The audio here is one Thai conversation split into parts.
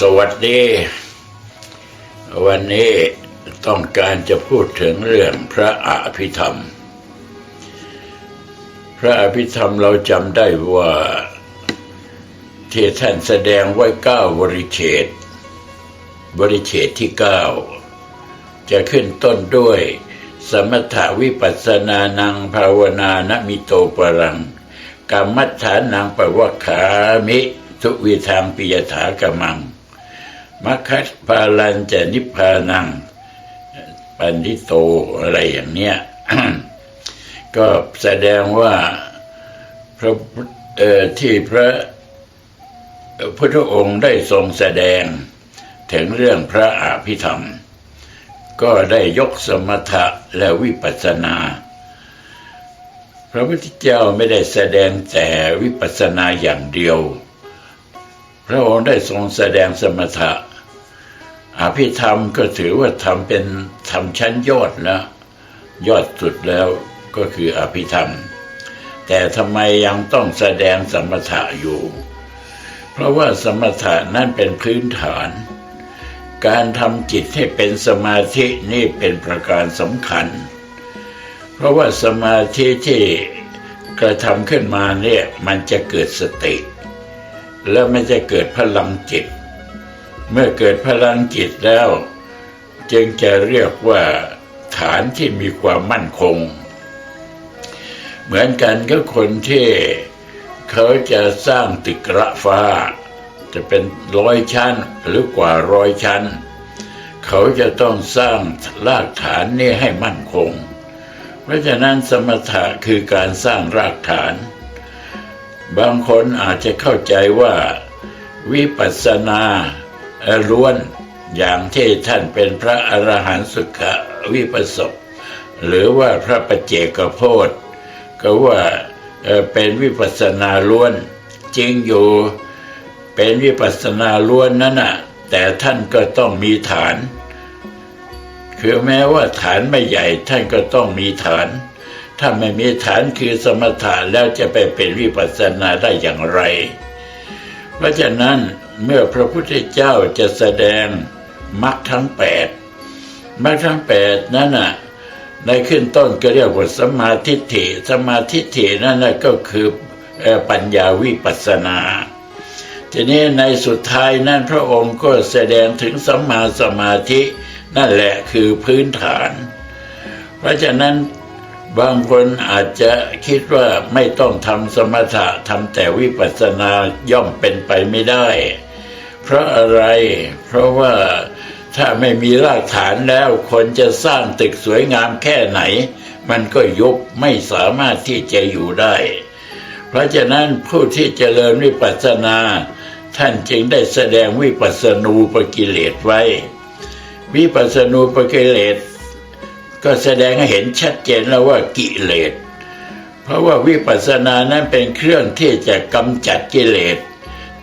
สวัสดี วันนี้ต้องการจะพูดถึงเรื่องพระอภิธรรม พระอภิธรรมเราจำได้ว่าที่ท่านแสดงไว้เก้าบริเฉดบริเฉดที่เก้าจะขึ้นต้นด้วยสมถาวิปัสนานังภาวนานมิโตปรังกรรมัฐานังปวัคขามิ ทุวิทางปิยถากมัง มัคคัสพาลันจะนิพพานัง ปันทิโตอะไรอย่างเนี้ย ก็แสดงว่าพระที่พระพุทธองค์ได้ทรงแสดงถึงเรื่องพระอภิธรรม ก็ได้ยกสมถะและวิปัสสนา พระพุทธเจ้าไม่ได้แสดงแต่วิปัสสนาอย่างเดียว พระองค์ได้ทรงแสดงสมถะ อภิธรรมก็ถือว่าทำเป็นทำชั้นยอดแล้วยอดสุดแล้วก็คืออภิธรรม แต่ทำไมยังต้องแสดงสมถะอยู่ เพราะว่าสมถะนั่นเป็นพื้นฐาน การทำจิตให้เป็นสมาธินี่เป็นประการสำคัญ เพราะว่าสมาธิที่กระทำขึ้นมาเนี่ยมันจะเกิดสติ แล้วมันจะเกิดพลังจิต เมื่อเกิดพลังจิตแล้ว จึงจะเรียกว่าฐานที่มีความมั่นคง เหมือนกันก็คนที่เขาจะสร้างตึกระฟ้า จะเป็นร้อยชั้นหรือกว่าร้อยชั้น เขาจะต้องสร้างรากฐานนี้ให้มั่นคง เพราะฉะนั้นสมถะคือการสร้างรากฐาน บางคนอาจจะเข้าใจว่า วิปัสสนา ล้วนอย่างที่ท่านเป็นพระอรหันต์สุขวิปสกหรือว่าพระปัจเจกโพธก็ว่าเป็นวิปัสนาล้วน จริงอยู่เป็นวิปัสสนาล้วนนั่นน่ะแต่ท่านก็ต้องมีฐาน คือแม้ว่าฐานไม่ใหญ่ท่านก็ต้องมีฐาน ถ้าไม่มีฐานคือสมถะแล้วจะไปเป็นวิปัสสนาได้อย่างไร เพราะฉะนั้น เมื่อพระพุทธเจ้าจะแสดงมรรคทั้งแปดมรรคทั้งแปดนั้นน่ะในขึ้นต้นก็เรียกว่าสมมาทิฏฐิสมมาทิฏฐินั่นน่ะก็คือปัญญาวิปัสสนา ทีนี้ในสุดท้ายนั้นพระองค์ก็แสดงถึงสัมมาสมาธินั่นแหละคือพื้นฐาน เพราะฉะนั้นบางคนอาจจะคิดว่าไม่ต้องทำสมถะทำแต่วิปัสสนาย่อมเป็นไปไม่ได้ เพราะอะไร เพราะว่าถ้าไม่มีรากฐานแล้ว คนจะสร้างตึกสวยงามแค่ไหน มันก็ยุบไม่สามารถที่จะอยู่ได้ เพราะฉะนั้นผู้ที่เจริญวิปัสสนา ท่านจึงได้แสดงวิปัสสนูปกิเลสไว้ วิปัสสนูปกิเลส ก็แสดงให้เห็นชัดเจนแล้วว่ากิเลส เพราะว่าวิปัสสนานั้นเป็นเครื่องที่จะกำจัดกิเลส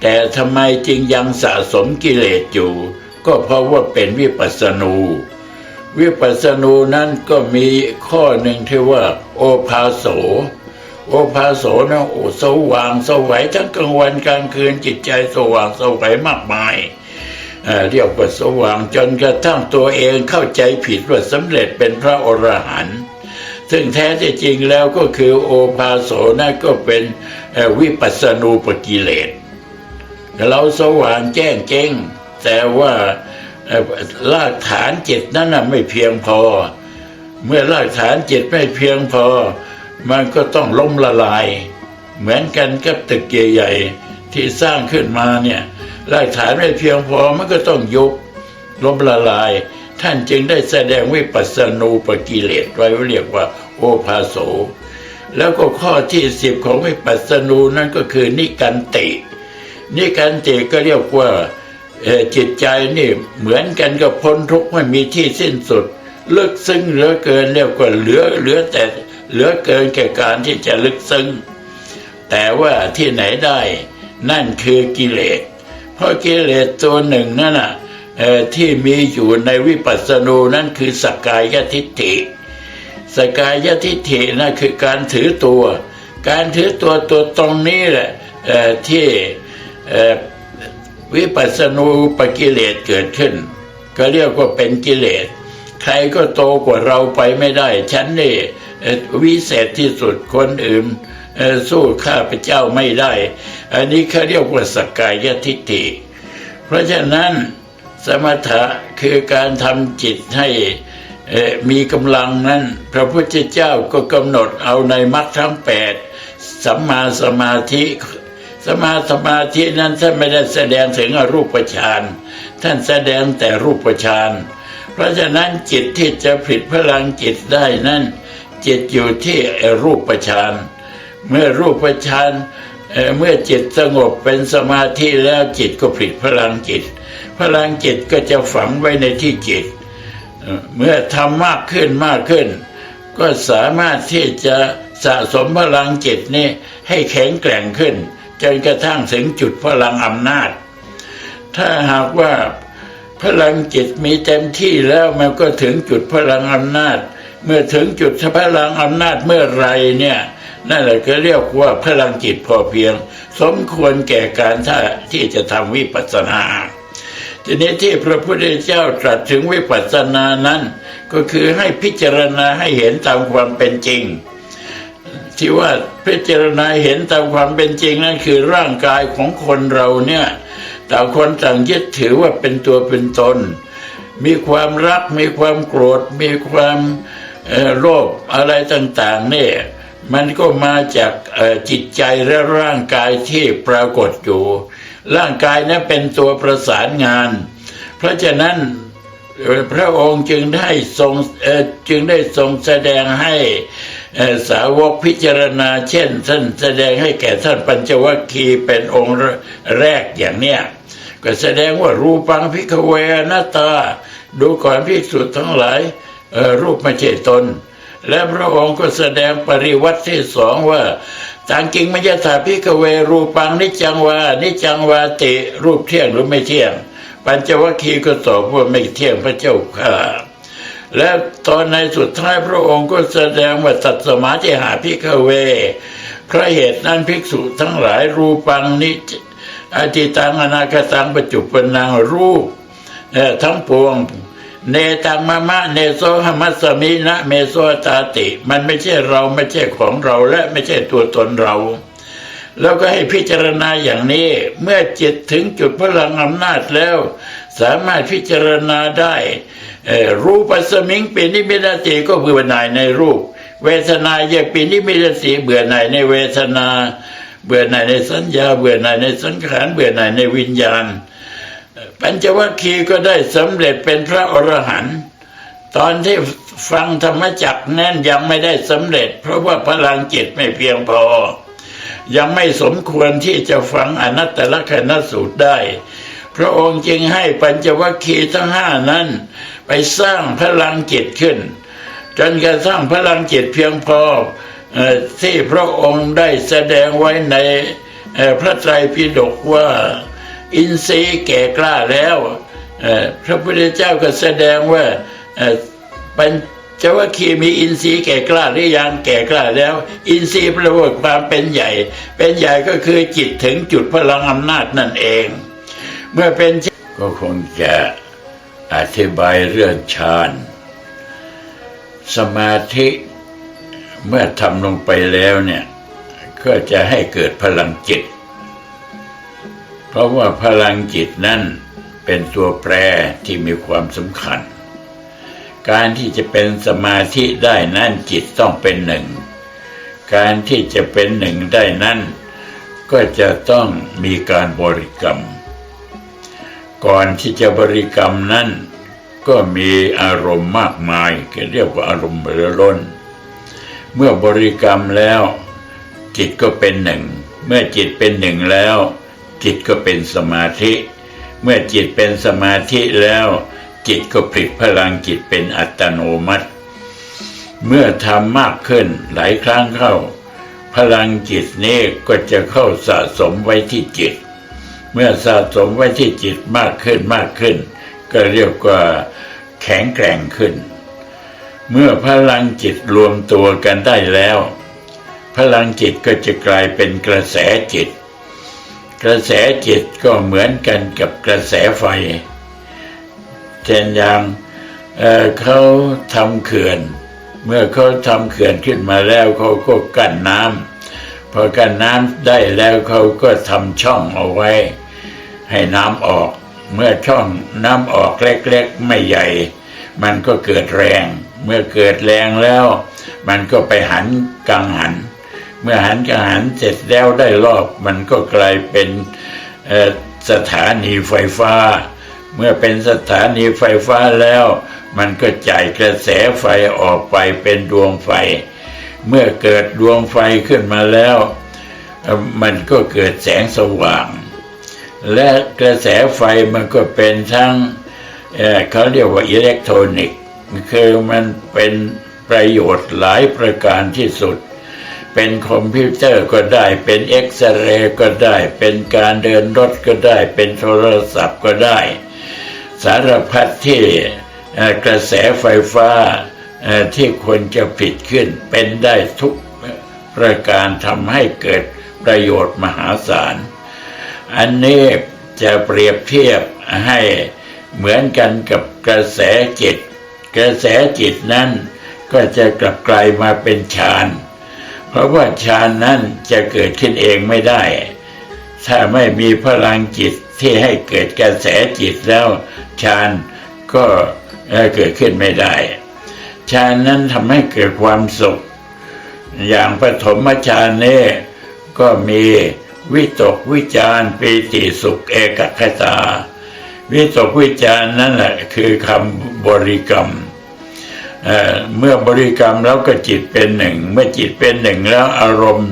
แต่ทำไมจึงยังสะสมกิเลสอยู่ ก็เพราะว่าเป็นวิปัสสนู วิปัสสนูนั้นก็มีข้อหนึ่งที่ว่า โอภาโส โอภาโสนะโอสว่างสวัยทั้งกลางวันกลางคืนจิตใจสว่างสวัยมากมายเรียกว่าสว่างจนกระทั่งตัวเองเข้าใจผิดว่าสำเร็จเป็นพระอรหันต์ซึ่งแท้จริงแล้วก็คือโอภาโสนั่นก็เป็นวิปัสสนูปกิเลส เราสว่างแจ้งเจ้งแต่ว่ารากฐานจิตนั้นไม่เพียงพอ เมื่อรากฐานจิตไม่เพียงพอ มันก็ต้องล้มละลาย เหมือนกันกับตึกใหญ่ๆที่สร้างขึ้นมาเนี่ยรากฐานไม่เพียงพอมันก็ต้องยุบล้มละลาย ท่านจึงได้แสดงวิปัสสนูปกิเลสไว้เรียกว่า โอภาโส แล้วก็ข้อที่สิบของวิปัสสนูนั่นก็คือนิกันติ นิกันติก็เรียกว่าจิตใจนี่เหมือนกันกับพ้นทุกข์ไม่มีที่สิ้นสุด ลึกซึ้งเหลือเกินเรียกว่าเหลือเหลือแต่เหลือเกินแก่การที่จะลึกซึ้งแต่ว่าที่ไหนได้นั่นคือกิเลส เพราะกิเลสตัวหนึ่งนั่นน่ะที่มีอยู่ในวิปัสสนูนั่นคือสกายทิฏฐิสกายทิฏฐินั่นคือการถือตัว การถือตัวตัวตรงนี้แหละที่ วิปัสสนูปกิเลสเกิดขึ้น ก็เรียกว่าเป็นกิเลส ใครก็โตกว่าเราไปไม่ได้ ฉันนี่วิเศษที่สุดคนอื่นสู้ข้าพเจ้าไม่ได้ อันนี้เขาเรียกว่าสกายทิฏฐิ เพราะฉะนั้นสมถะคือการทำจิตให้มีกำลังนั้น พระพุทธเจ้าก็กำหนดเอาในมรรคทั้งแปดสัมมาสมาธิ สมาสมาธินั้นท่านไม่ได้แสดงถึงอรูปฌานท่านแสดงแต่รูปฌานเพราะฉะนั้นจิตที่จะผลิตพลังจิตได้นั้น จิตอยู่ที่รูปฌานเมื่อรูปฌานเมื่อจิตสงบเป็นสมาธิแล้วจิตก็ผลิตพลังจิต พลังจิตก็จะฝังไว้ในที่จิตเอ่อเมื่อทำมากขึ้นมากขึ้น ก็สามารถที่จะสะสมพลังจิตนี่ให้แข็งแกร่งขึ้น จนกระทั่งถึงจุดพลังอำนาจ ถ้าหากว่าพลังจิตมีเต็มที่แล้วมันก็ถึงจุดพลังอำนาจ เมื่อถึงจุดพลังอำนาจเมื่อไรเนี่ยนั่นแหละก็เรียกว่าพลังจิตพอเพียง สมควรแก่การท่าที่จะทำวิปัสสนา ทีนี้ที่พระพุทธเจ้าตรัสถึงวิปัสสนานั้น ก็คือให้พิจารณาให้เห็นตามความเป็นจริง ที่ว่าพิจารณาเห็นตามความเป็นจริงนั่นคือร่างกายของคนเราเนี่ยต่างคนต่างยึดถือว่าเป็นตัวเป็นตน มีความรักมีความโกรธ มีความโลภอะไรต่างๆเนี่ยมันก็มาจากจิตใจและร่างกายที่ปรากฏอยู่ ร่างกายนั้นเป็นตัวประสานงาน เพราะฉะนั้นพระองค์จึงได้ทรงจึงได้ทรงแสดงให้ สาวกพิจารณา เช่นท่านแสดงให้แก่ท่านปัญจวัคคีย์เป็นองค์แรกอย่างเนี้ยก็แสดงว่ารูปังพิกเวนัตตา ดูก่อนภิกษุทั้งหลายรูปไม่ใช่ตน และพระองค์ก็แสดงปริวัติที่สองว่าต่างจริงมัจถาพิกเวรูปังนิจังวานิจจังวาติรูปเที่ยงหรือไม่เที่ยง ปัญจวัคคีย์ก็ตอบว่าไม่เที่ยงพระเจ้าข้า และตอนในสุดท้ายพระองค์ก็แสดงว่าตัดสมาธิหาพิกเวเพราะเหตุนั้นภิกษุทั้งหลายรูปังนิจอาทิตังอนาคตังปัจจุปนังรูปทั้งปวง เนตังมะมะเนโซหมัสสมินะเมโซตาติ มันไม่ใช่เราไม่ใช่ของเราและไม่ใช่ตัวตนเรา แล้วก็ให้พิจารณาอย่างนี้ เมื่อจิตถึงจุดพลังอำนาจแล้ว สามารถพิจารณาได้รูปสมิงเป็นนิมิตติก็เบื่อหน่ายในรูป เวทนาเยกปินิมิตติเบื่อหน่ายในเวทนา เบื่อหน่ายในสัญญา เบื่อหน่ายในสังขารเบื่อหน่ายในวิญญาณ ปัญจวัคคีย์ก็ได้สำเร็จเป็นพระอรหันต์ตอนที่ฟังธรรมจักแน่นยังไม่ได้สำเร็จ เพราะว่าพลังจิตไม่เพียงพอ ยังไม่สมควรที่จะฟังอนัตตลกนสูตรได้ พระองค์จึงให้ปัญจวัคคีย์ทั้งห้านั้น ไปสร้างพลังจิตขึ้น จนกระทั่งพลังจิตเพียงพอที่พระองค์ได้แสดงไว้ในพระไตรปิฎกว่าอินทรีย์แก่กล้าแล้ว พระพุทธเจ้าก็แสดงว่าเปัญ จะวัคคีมีอินทรีย์แก่กล้าหรือยังแก่กล้าแล้ว อินทรีย์ประวัติความเป็นใหญ่ เป็นใหญ่ก็คือจิตถึงจุดพลังอำนาจนั่นเอง เมื่อเป็นก็คงจะอธิบายเรื่องฌานสมาธิเมื่อทำลงไปแล้วเนี่ยก็จะให้เกิดพลังจิต เพราะว่าพลังจิตนั้นเป็นตัวแปรที่มีความสำคัญ การที่จะเป็นสมาธิได้นั้นจิตต้องเป็นหนึ่ง การที่จะเป็นหนึ่งได้นั้นก็จะต้องมีการบริกรรม ก่อนที่จะบริกรรมนั้นก็มีอารมณ์มากมายเรียกว่าอารมณ์เรือล้น เมื่อบริกรรมแล้ว จิตก็เป็นหนึ่ง เมื่อจิตเป็นหนึ่งแล้ว จิตก็เป็นสมาธิ เมื่อจิตเป็นสมาธิแล้ว จิตก็ผลิตพลังจิตเป็นอัตโนมัติ เมื่อทำมากขึ้นหลายครั้งเข้า พลังจิตนี้ก็จะเข้าสะสมไว้ที่จิต เมื่อสะสมไว้ที่จิตมากขึ้นมากขึ้น ก็เรียกว่าแข็งแกร่งขึ้น เมื่อพลังจิตรวมตัวกันได้แล้ว พลังจิตก็จะกลายเป็นกระแสจิต กระแสจิตก็เหมือนกันกับกระแสไฟ เช่นอย่างเเขาทำเขื่อน เมื่อเขาทำเขื่อนขึ้นมาแล้วเขาก็กั้นน้ำพอกั้นน้ำได้แล้วเขาก็ทำช่องเอาไว้ ให้น้ำออก เมื่อช่องน้ำออกเล็กๆไม่ใหญ่ มันก็เกิดแรง เมื่อเกิดแรงแล้ว มันก็ไปหันกังหัน เมื่อหันกังหันเสร็จแล้วได้รอบ มันก็กลายเป็นสถานีไฟฟ้า เมื่อเป็นสถานีไฟฟ้าแล้ว มันก็จ่ายกระแสไฟออกไปเป็นดวงไฟ เมื่อเกิดดวงไฟขึ้นมาแล้ว มันก็เกิดแสงสว่าง และกระแสไฟมันก็เป็นทั้งเเขาเรียกว่าอิเล็กทรอนิกส์คือมันเป็นประโยชน์หลายประการที่สุด เป็นคอมพิวเตอร์ก็ได้ เป็นเอ็กซเรย์ก็ได้ เป็นการเดินรถก็ได้ เป็นโทรศัพท์ก็ได้ สารพัดที่กระแสไฟฟ้าที่ควรจะผิดขึ้นเป็นได้ทุกประการทำให้เกิดประโยชน์มหาศาล อันนี้จะเปรียบเทียบให้เหมือนกันกับกระแสจิต กระแสจิตนั้นก็จะกลับกลายมาเป็นฌาน เพราะว่าฌานนั้นจะเกิดขึ้นเองไม่ได้ ถ้าไม่มีพลังจิตที่ให้เกิดกระแสจิตแล้วฌานก็เกิดขึ้นไม่ได้ฌานนั้นทำให้เกิดความสุข อย่างปฐมฌานนี่ก็มีวิตกวิจารปีติสุขเอกคตา วิตกวิจารนั่นแหละคือคำบริกรรมเเมื่อบริกรรมแล้วก็จิตเป็นหนึ่ง เมื่อจิตเป็นหนึ่งแล้วอารมณ์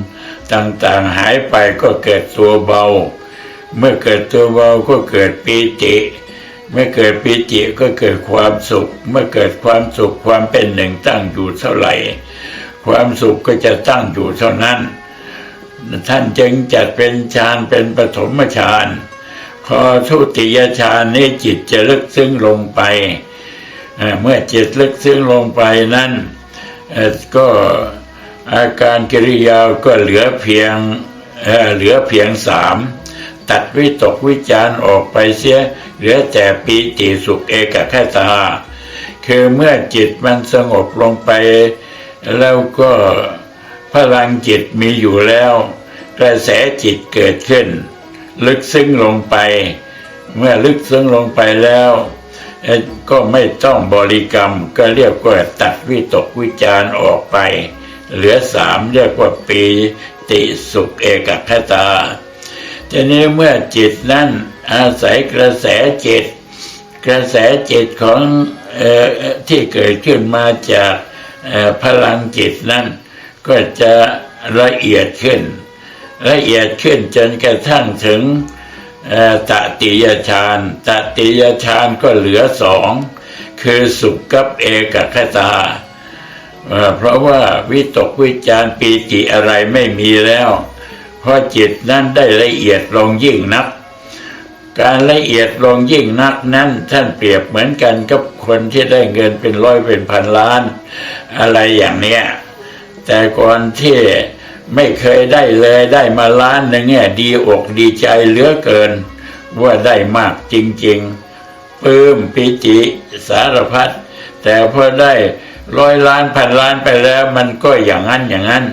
ต่างๆหายไปก็เกิดตัวเบา เมื่อเกิดตัวเบาก็เกิดปีติเมื่อเกิดปีติก็เกิดความสุข เมื่อเกิดความสุขความเป็นหนึ่งตั้งอยู่เท่าไหร่ ความสุขก็จะตั้งอยู่เท่านั้น ท่านจึงจัดเป็นฌานเป็นปฐมฌานพอทุติยฌานนี้จิตจะลึกซึ้งลงไปเมื่อจิตลึกซึ้งลงไปนั้นก็ อาการกิริยาก็เหลือเพียงเเหลือเพียงสามตัดวิตกวิจารณ์ออกไปเสีย เหลือแต่ปีติสุขเอกคตาคือเมื่อจิตมันสงบลงไป แล้วก็พลังจิตมีอยู่แล้ว กระแสจิตเกิดขึ้น ลึกซึ้งลงไป เมื่อลึกซึ้งลงไปแล้วก็ไม่ต้องบริกรรมก็เรียกว่าตัดวิตกวิจารณ์ออกไป เหลือสามเรียกว่าปีติสุขเอกคตาทีนี้เมื่อจิตนั้นอาศัยกระแสจิต กระแสจิตของออที่เกิดขึ้นมาจากพลังจิตนั้น ก็จะละเอียดขึ้น ละเอียดขึ้นจนกระทั่งถึงตติยฌานตติยฌานก็เหลือสอง คือสุขกับเอกคตา เพราะว่าวิตกวิจารปีติอะไรไม่มีแล้ว เพราะจิตนั้นได้ละเอียดลงยิ่งนัก การละเอียดลงยิ่งนักนั้นท่านเปรียบเหมือนกันกับคนที่ได้เงินเป็นร้อยเป็นพันล้าน อะไรอย่างเนี้ยแต่ก่อนที่ไม่เคยได้เลยได้มาล้านหนึงเนี่ยดีอกดีใจเหลือเกิน ว่าได้มากจริงๆปลื้มปิจิสารพัดแต่พอได้ ร้อยล้านพันล้านไปแล้วมันก็อย่างนั้นอย่างนั้น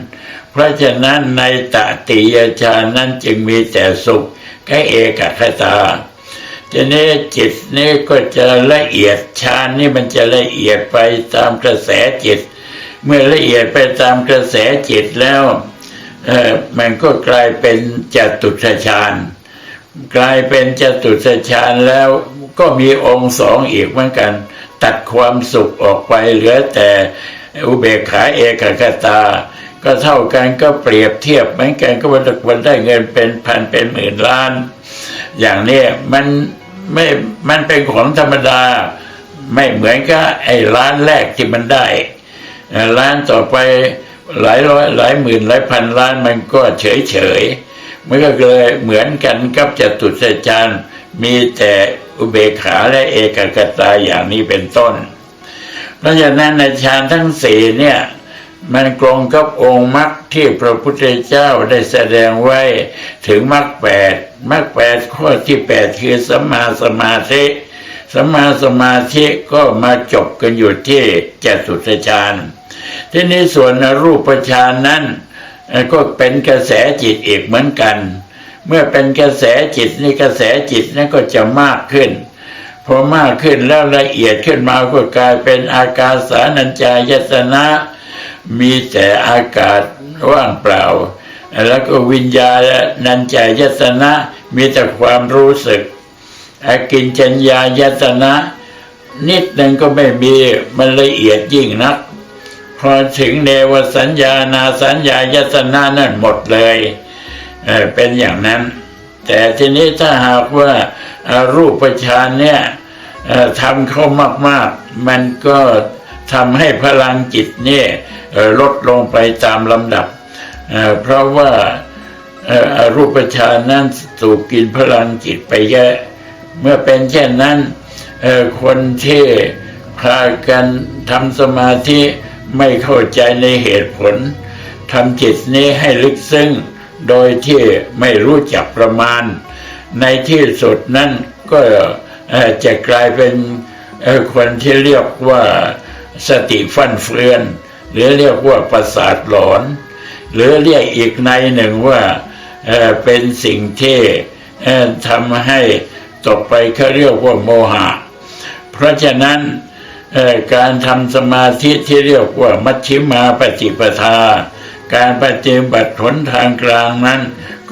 เพราะฉะนั้นในตติยฌานนั้นจึงมีแต่สุขแค่เอกคตาทีนี้จิตนี้ก็จะละเอียดฌานนี่มันจะละเอียดไปตามกระแสจิต เมื่อละเอียดไปตามกระแสจิตแล้วเออมันก็กลายเป็นจตุตฌานกลายเป็นจตุตฌานแล้วก็มีองค์สองอีกเหมือนกัน ตัดความสุขออกไปเหลือแต่อุเบกขาเอกคตา ก็เท่ากันก็เปรียบเทียบเหมือนกันก็วันวันได้เงินเป็นพันเป็นหมื่นล้าน อย่างนี้มันไม่มันเป็นของธรรมดา ไม่เหมือนกับไอ้ล้านแรกที่มันได้ล้านต่อไปหลายร้อยหลายหมื่นหลายพันล้านมันก็เฉยเฉยมันก็เลยเหมือนกันกับจตุตฌานมีแต่ อุเบกขาและเอกคตาอย่างนี้เป็นต้น เพราะฉะนั้นในฌานทั้งสี่เนี่ยมันกลงกับองค์มรรคที่พระพุทธเจ้าได้แสดงไว้ถึงมรรคแปดมรรคแปดข้อที่แปดคือสัมมาสมาธิสัมมาสมาธิก็มาจบกันอยู่ที่จตุตฌานที่นี้ส่วนรูปฌานนั้นก็เป็นกระแสจิตอีกเหมือนกัน เมื่อเป็นกระแสจิตนี่กระแสจิตนั้นก็จะมากขึ้นพอมากขึ้นแล้วละเอียดขึ้นมาก็กลายเป็นอากาสานัญจายตนะ มีแต่อากาศว่างเปล่า แล้วก็วิญญาณนันจายตนะมีแต่ความรู้สึกอากินจัญญายตนะ นิดนึ่งก็ไม่มีมันละเอียดยิ่งนัก พอถึงเนวสัญญานาสัญญายตนะนั่นหมดเลย เออเป็นอย่างนั้น แต่ทีนี้ถ้าหากว่าเอ่อรูปฌานเนี่ยทำเข้ามากๆ มันก็ทำให้พลังจิตเนี่ยลดลงไปตามลำดับ เพราะว่าเอ่ออรูปฌานนั้นสูบกินพลังจิตไปเยอะ เมื่อเป็นเช่นนั้นคนที่พากันทำสมาธิไม่เข้าใจในเหตุผลทำจิตนี้ให้ลึกซึ้ง โดยที่ไม่รู้จักประมาณ ในที่สุดนั้นก็จะกลายเป็นคนที่เรียกว่าสติฟั่นเฟือน หรือเรียกว่าประสาทหลอน หรือเรียกอีกในหนึ่งว่าเป็นสิ่งที่ทำให้ตกไปเขาเรียกว่าโมหะ เพราะฉะนั้นการทำสมาธิที่เรียกว่ามัชฌิมาปฏิปทา การปฏิบัติผลทางกลางนั้น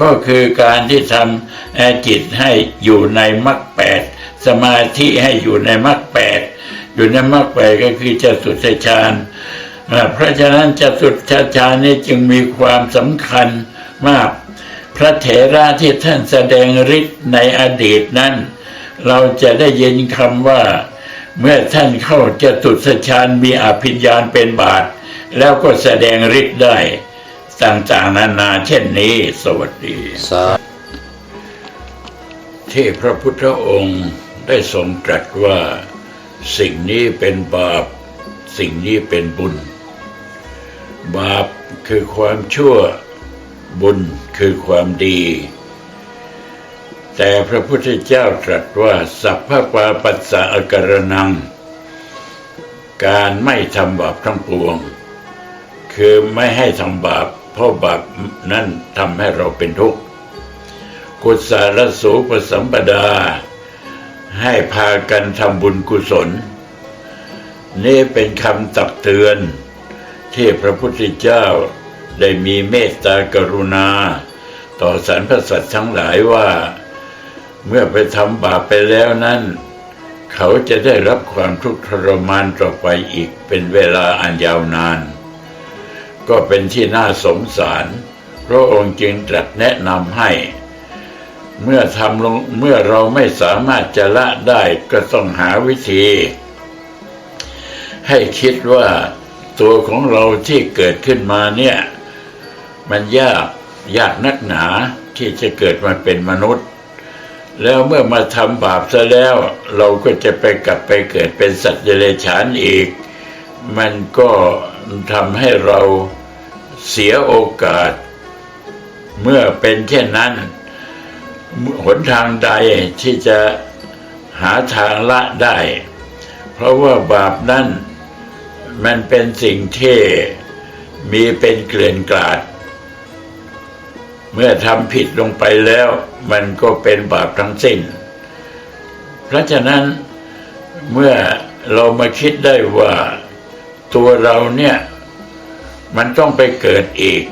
ก็คือการที่ทำเอ่อจิตให้อยู่ในมรรคแปดสมาธิให้อยู่ในมรรคแปดอยู่ในมรรคแปดก็คือจตุตฌานเอ่อเพราะฉะนั้นจตุตฌานนี้จึงมีความสำคัญมาก พระเถระที่ท่านแสดงฤทธิ์ในอดีตนั้น เราจะได้ยินคำว่า เมื่อท่านเข้าจตุตฌานมีอภิญญาณเป็นบาท แล้วก็แสดงฤทธิ์ได้ต่างๆนานาเช่นนี้ สวัสดีสาที่พระพุทธองค์ได้ทรงตรัสว่า สิ่งนี้เป็นบาป สิ่งนี้เป็นบุญ บาปคือความชั่ว บุญคือความดี แต่พระพุทธเจ้าตรัสว่า สัพพะปาปัสสะอาการนัง การไม่ทำบาปทั้งปวง คือไม่ให้ทำบาปเพราะบาปนั้นทำให้เราเป็นทุกข์กุศลสูปสัมปดา ให้พากันทำบุญกุศล นี่เป็นคำตักเตือน ที่พระพุทธเจ้าได้มีเมตตากรุณา ต่อสรรพสัตว์ทั้งหลายว่า เมื่อไปทำบาปไปแล้วนั้น เขาจะได้รับความทุกข์ทรมานต่อไปอีกเป็นเวลาอันยาวนาน ก็เป็นที่น่าสงสาร พระองค์จึงตรัสแนะนำให้ เมื่อทำลงเมื่อเราไม่สามารถจะละได้ก็ต้องหาวิธี ให้คิดว่าตัวของเราที่เกิดขึ้นมาเนี่ย มันยากยากนักหนาที่จะเกิดมาเป็นมนุษย์ แล้วเมื่อมาทำบาปซะแล้ว เราก็จะไปกลับไปเกิดเป็นสัตว์เดรัจฉานอีก มันก็ ทำให้เราเสียโอกาส เมื่อเป็นเช่นนั้น หนทางใดที่จะหาทางละได้ เพราะว่าบาปนั้นมันเป็นสิ่งที่มีเป็นเกลื่อนกลาด เมื่อทำผิดลงไปแล้ว มันก็เป็นบาปทั้งสิ้น เพราะฉะนั้นเมื่อเรามาคิดได้ว่า ตัวเราเนี่ย มันต้องไปเกิดอีก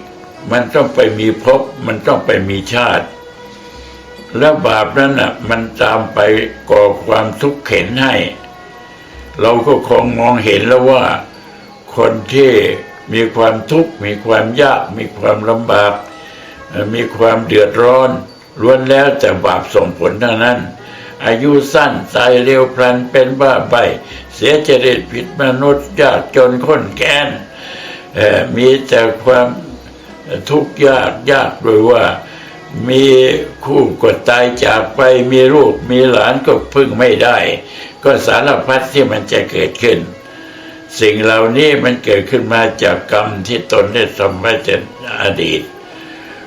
มันต้องไปมีภพมันต้องไปมีชาติ แล้วบาปนั้นอะ มันตามไปก่อความทุกข์เข็นให้ เราก็คงมองเห็นแล้วว่า คนที่มีความทุกข์มีความยาก มีความลำบาก มีความเดือดร้อนล้วนแล้วแต่บาปส่งผลทั้งนั้น อายุสั้นตายเร็วพลันเป็นบ้าใบ เสียจริตผิดมนุษย์ยากจนข้นแค้นมีแต่ความทุกข์ยากยากโดยว่ามีคู่ก็ตายจากไปมีลูกมีหลานก็พึ่งไม่ได้ ก็สารพัดที่มันจะเกิดขึ้น สิ่งเหล่านี้มันเกิดขึ้นมาจากกรรมที่ตนได้ทำไว้ในอดีต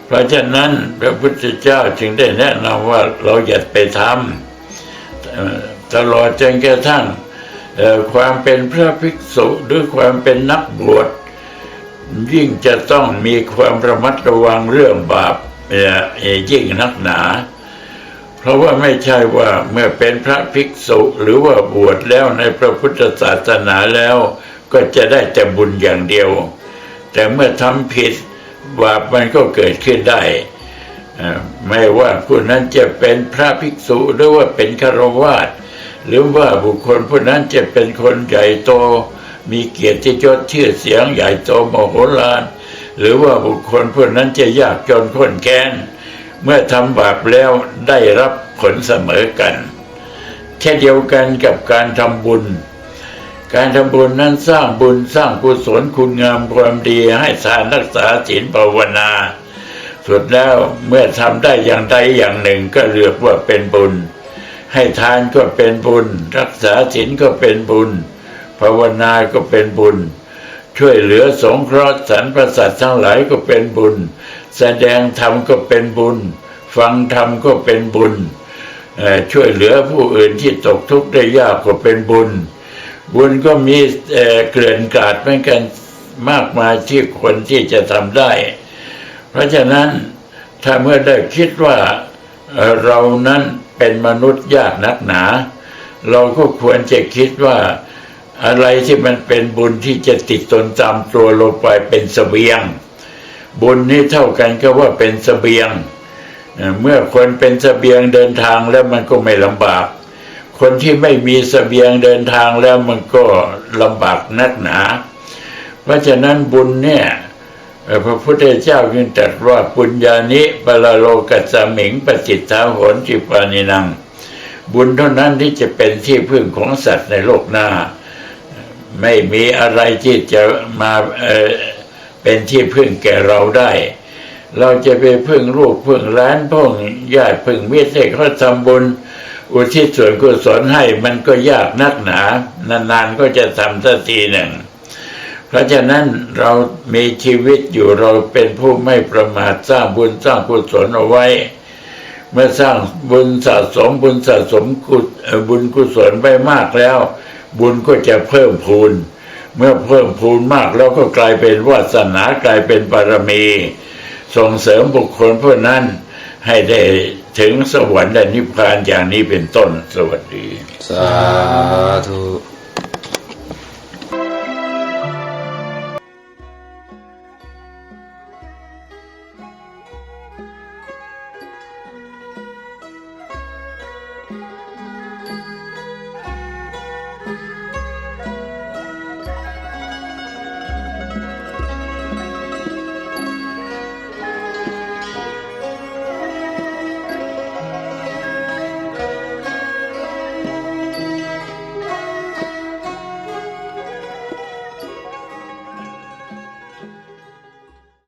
เพราะฉะนั้นพระพุทธเจ้าจึงได้แนะนำว่าเราอย่าไปทำ ตลอดจนกระทั่งความเป็นพระภิกษุหรือความเป็นนักบวชยิ่งจะต้องมีความระมัดระวังเรื่องบาปยิ่งนักหนา เพราะว่าไม่ใช่ว่าเมื่อเป็นพระภิกษุหรือว่าบวชแล้วในพระพุทธศาสนาแล้ว ก็จะได้แต่บุญอย่างเดียว แต่เมื่อทำผิดบาปมันก็เกิดขึ้นได้ ไม่ว่าผู้นั้นจะเป็นพระภิกษุหรือว่าเป็นฆราวาสหรือว่าบุคคลผู้นั้นจะเป็นคนใหญ่โต มีเกียรติยศชื่อเสียงใหญ่โตมโหฬารหรือว่าบุคคลผู้นั้นจะยากจนข้นแค้นเมื่อทำบาปแล้วได้รับผลเสมอกันเช่นเดียวกันกับการทำบุญ การทำบุญนั้นสร้างบุญสร้างกุศลคุณงามความดีให้ทานรักษาศีลภาวนา สุดแล้วเมื่อทำได้อย่างใดอย่างหนึ่งก็เรียกว่าเป็นบุญ ให้ทานก็เป็นบุญ รักษาศีลก็เป็นบุญ ภาวนาก็เป็นบุญ ช่วยเหลือสงเคราะห์สรรพสัตว์ทั้งหลายก็เป็นบุญ แสดงธรรมก็เป็นบุญ ฟังธรรมก็เป็นบุญ ช่วยเหลือผู้อื่นที่ตกทุกข์ได้ยากก็เป็นบุญ บุญก็มีเกลื่อนกาดเหมือนกันมากมายที่คนที่จะทำได้ ราะฉะนั้นถ้าเมื่อได้คิดว่าเรานั้นเป็นมนุษย์ยากนักหนา เราก็ควรจะคิดว่าอะไรที่มันเป็นบุญที่จะติดตนตามตัวลงไปเป็นเสบียง บุญนี่เท่ากันก็ว่าเป็นเสบียง เมื่อคนเป็นเสบียงเดินทางแล้วมันก็ไม่ลำบาก คนที่ไม่มีเสบียงเดินทางแล้วมันก็ลำบากนักหนา เพราะฉะนั้นบุญเนี่ย พระพุทธเจ้าจึงตรัสว่าปุญญานิปรโลกัสมิงปจิตตาโหนจิปานินัง บุญเท่านั้นที่จะเป็นที่พึ่งของสัตว์ในโลกหน้า ไม่มีอะไรที่จะมาเเป็นที่พึ่งแก่เราได้ เราจะไปพึ่งลูกพึ่งร้านพึ่งญาติพึ่งมิตรให้เขาทำบุญ อุทิศส่วนกุศลให้มันก็ยากนักหนา นานๆก็จะทำสักทีหนึ่ง เพราะฉะนั้นเรามีชีวิตอยู่เราเป็นผู้ไม่ประมาทสร้างบุญสร้างกุศลเอาไว้ เมื่อสร้างบุญสะสมบุญสะสมกุศเอ่อบุญกุศลไปมากแล้ว บุญก็จะเพิ่มพูน เมื่อเพิ่มพูนมากแล้วก็กลายเป็นวาสนากลายเป็นบารมี ส่งเสริมบุคคลผู้นั้นให้ได้ถึงสวรรค์และนิพพานอย่างนี้เป็นต้นสวัสดี สาธุ